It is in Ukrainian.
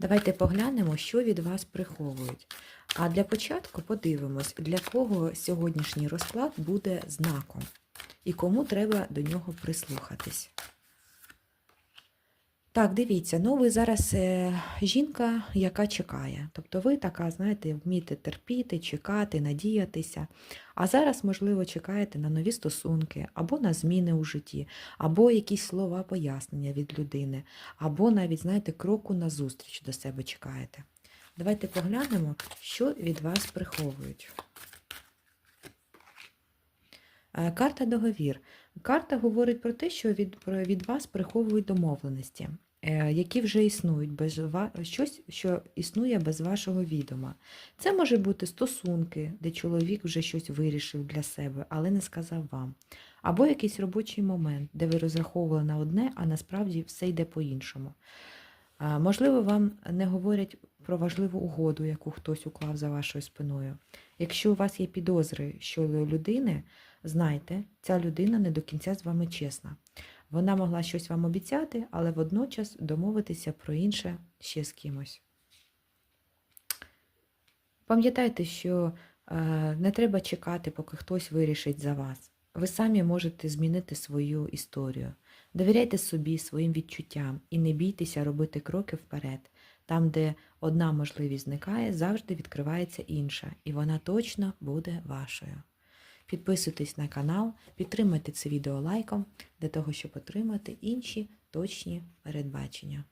Давайте поглянемо, що від вас приховують. А для початку подивимось, для кого сьогоднішній розклад буде знаком і кому треба до нього прислухатись. Так, дивіться, ну ви зараз е, жінка, яка чекає. Тобто ви така, знаєте, вмієте терпіти, чекати, надіятися. А зараз, можливо, чекаєте на нові стосунки, або на зміни у житті, або якісь слова пояснення від людини, або навіть, знаєте, кроку назустріч до себе чекаєте. Давайте поглянемо, що від вас приховують. Е, Карта договір. Карта говорить про те, що від, від вас приховують домовленості, які вже існують, без щось, що існує без вашого відома. Це може бути стосунки, де чоловік вже щось вирішив для себе, але не сказав вам. Або якийсь робочий момент, де ви розраховували на одне, а насправді все йде по-іншому. Можливо, вам не говорять про важливу угоду, яку хтось уклав за вашою спиною. Якщо у вас є підозри щодо людини, знайте, ця людина не до кінця з вами чесна. Вона могла щось вам обіцяти, але водночас домовитися про інше ще з кимось. Пам'ятайте, що е, не треба чекати, поки хтось вирішить за вас. Ви самі можете змінити свою історію. Довіряйте собі, своїм відчуттям і не бійтеся робити кроки вперед. Там, де одна можливість зникає, завжди відкривається інша, і вона точно буде вашою. Підписуйтесь на канал, підтримайте це відео лайком для того, щоб отримати інші точні передбачення.